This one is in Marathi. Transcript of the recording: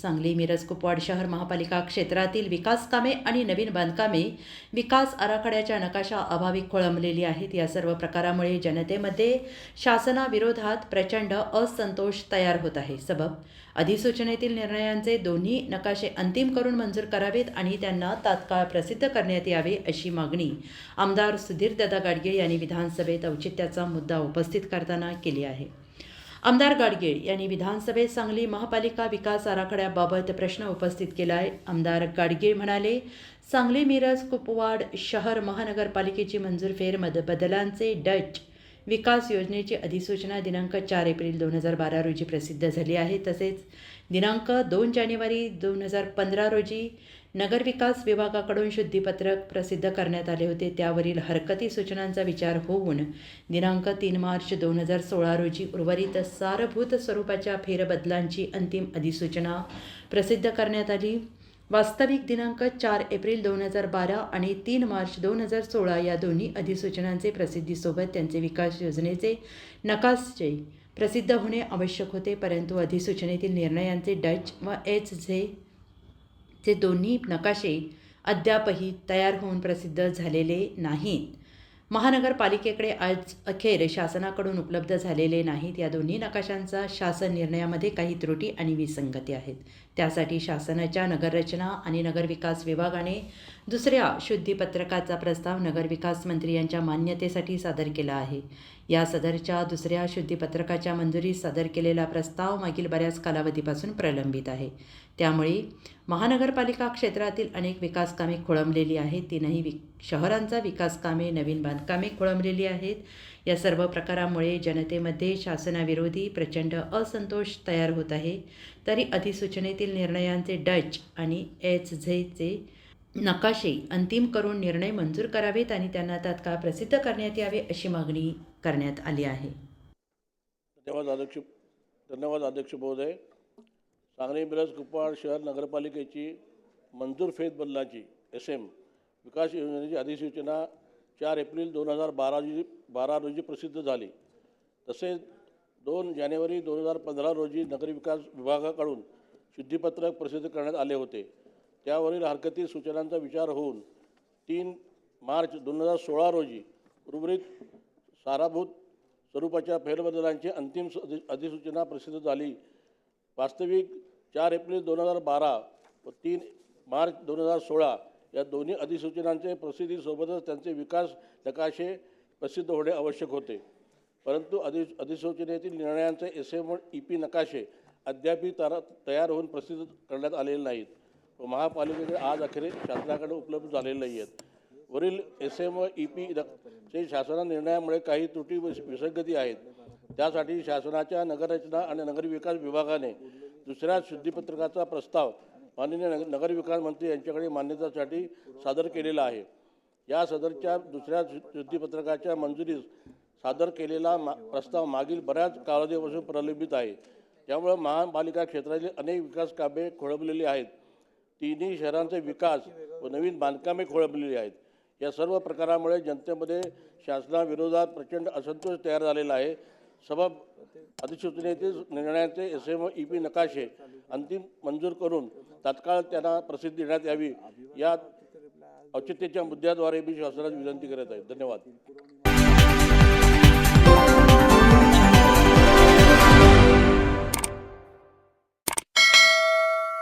सांगली मिरज कुपवाड शहर महापालिका क्षेत्रातील विकास कामे आणि नवीन बांधकामे विकास आराखड्याच्या नकाशा अभावी खोळंबलेली आहेत. या सर्व प्रकारामुळे जनतेमध्ये शासनाविरोधात प्रचंड असंतोष तयार होत आहे. सबब अधिसूचनेतील निर्णयांचे दोन्ही नकाशे अंतिम करून मंजूर करावेत आणि त्यांना तात्काळ प्रसिद्ध करण्यात यावे अशी मागणी आमदार सुधीरदादा गाडगे यांनी विधानसभेत औचित्याचा मुद्दा उपस्थित करताना केली आहे. आमदार गाडगे यांनी विधानसभेत सांगली महापालिका विकास आराखड्याबाबत प्रश्न उपस्थित केला आहे आमदार गाडगे म्हणाले सांगली मिरज कुपवाड शहर महानगरपालिकेची मंजूर फेरमध्ये बदलांचे डच विकास योजनेची अधिसूचना दिनांक चार एप्रिल दोन हजार बारा रोजी प्रसिद्ध झाली आहे. तसेच दिनांक दोन जानेवारी दोन हजार पंधरा रोजी नगरविकास विभागाकडून शुद्धीपत्रक प्रसिद्ध करण्यात आले होते. त्यावरील हरकती सूचनांचा विचार होऊन दिनांक तीन मार्च दोन हजार सोळा रोजी उर्वरित सारभूत स्वरूपाच्या फेरबदलांची अंतिम अधिसूचना प्रसिद्ध करण्यात आली. वास्तविक दिनांक चार एप्रिल दोन हजार बारा आणि तीन मार्च दोन हजार सोळा या दोन्ही अधिसूचनांचे प्रसिद्धीसोबत त्यांचे विकास योजनेचे नकाशे प्रसिद्ध होणे आवश्यक होते परंतु अधिसूचनेतील निर्णयांचे डच व एच झे चे दोन्ही नकाशे अद्यापही तयार होऊन प्रसिद्ध झालेले नाहीत. महानगरपालिकेकडे आज अखेर शासनाकडून उपलब्ध झालेले नाहीत. या दोन्ही नकाशांचा शासन निर्णयामध्ये काही त्रुटी आणि विसंगती आहेत. त्यासाठी शासनाच्या नगररचना आणि नगरविकास विभागाने दुसऱ्या शुद्धीपत्रकाचा प्रस्ताव नगरविकास मंत्री यांच्या मान्यतेसाठी सादर केला आहे. या सदरच्या दुसऱ्या शुद्धीपत्रकाच्या मंजुरीस सादर केलेला प्रस्ताव मागील बऱ्याच कालावधीपासून प्रलंबित आहे. त्यामुळे महानगरपालिका क्षेत्रातील अनेक विकास कामे खोळंबलेली आहेत. तीनही वि शहरांचा विकास कामे नवीन बांधकामे खोळंबलेली आहेत. या सर्व प्रकारामुळे जनतेमध्ये शासनाविरोधी प्रचंड असंतोष तयार होत आहे. तरी अधिसूचनेतील निर्णयांचे डच आणि एच झेचे नकाशे अंतिम करून निर्णय मंजूर करावेत आणि त्यांना तात्काळ प्रसिद्ध करण्यात यावे अशी मागणी करण्यात आली आहे. धन्यवाद अध्यक्ष धन्यवाद अध्यक्ष महोदय. सांगली मिरज कुपवाड शहर नगरपालिकेची मंजूर फेरबदलाची एस एम विकास योजनेची अधिसूचना चार एप्रिल दोन हजार बारा रोजी बारा रोजी प्रसिद्ध झाली. तसेच दोन जानेवारी दोन हजार पंधरा रोजी नगरविकास विभागाकडून शुद्धीपत्रक प्रसिद्ध करण्यात आले होते. त्यावरील हरकती सूचनांचा विचार होऊन तीन मार्च दोन हजार सोळा रोजी उर्वरित साराभूत स्वरूपाच्या फेरबदलांची अंतिम अधि- अधिसूचना प्रसिद्ध झाली. वास्तविक चार एप्रिल दोन हजार बारा व तीन मार्च दोन हजार सोळा या दोन्ही अधिसूचनांचे प्रसिद्धीसोबतच त्यांचे विकास नकाशे प्रसिद्ध होणे आवश्यक होते. परंतु अधि अधिसूचनेतील निर्णयांचे एस एम ई पी नकाशे अद्यापही तारा तयार होऊन प्रसिद्ध करण्यात आलेले नाहीत. व महापालिकेकडे आज अखेर शासनाकडे उपलब्ध झालेले नाही आहेत वरील एस एम व ई पी चे शासना निर्णयामुळे काही त्रुटी व विसंगती आहेत. त्यासाठी शासनाच्या नगररचना आणि नगरविकास विभागाने दुसऱ्या शुद्धीपत्रकाचा प्रस्ताव माननीय नगर नगरविकास मंत्री यांच्याकडे मान्यतेसाठी सादर केलेला आहे. या सदरच्या दुसऱ्या युद्धीपत्रकाच्या शुद्धीपत्रकाच्या मंजुरीस सादर केलेला मा प्रस्ताव मागील बऱ्याच कालावधीपासून प्रलंबित आहे. त्यामुळे महापालिका क्षेत्रातील अनेक विकास कामे खोळंबलेली आहेत. तिन्ही शहरांचे विकास व नवीन बांधकामे खोळंबलेली आहेत. या सर्व प्रकारामुळे जनतेमध्ये शासनाविरोधात प्रचंड असंतोष तयार झालेला आहे. सभा अधिसूचनेचे निर्णयाचे एस एम ई पी नकाशे अंतिम मंजूर करून तात्काळ त्यांना प्रसिद्धी देण्यात यावी. या औचित्याच्या मुद्द्याद्वारे मी शासनाची विनंती करत आहे. धन्यवाद.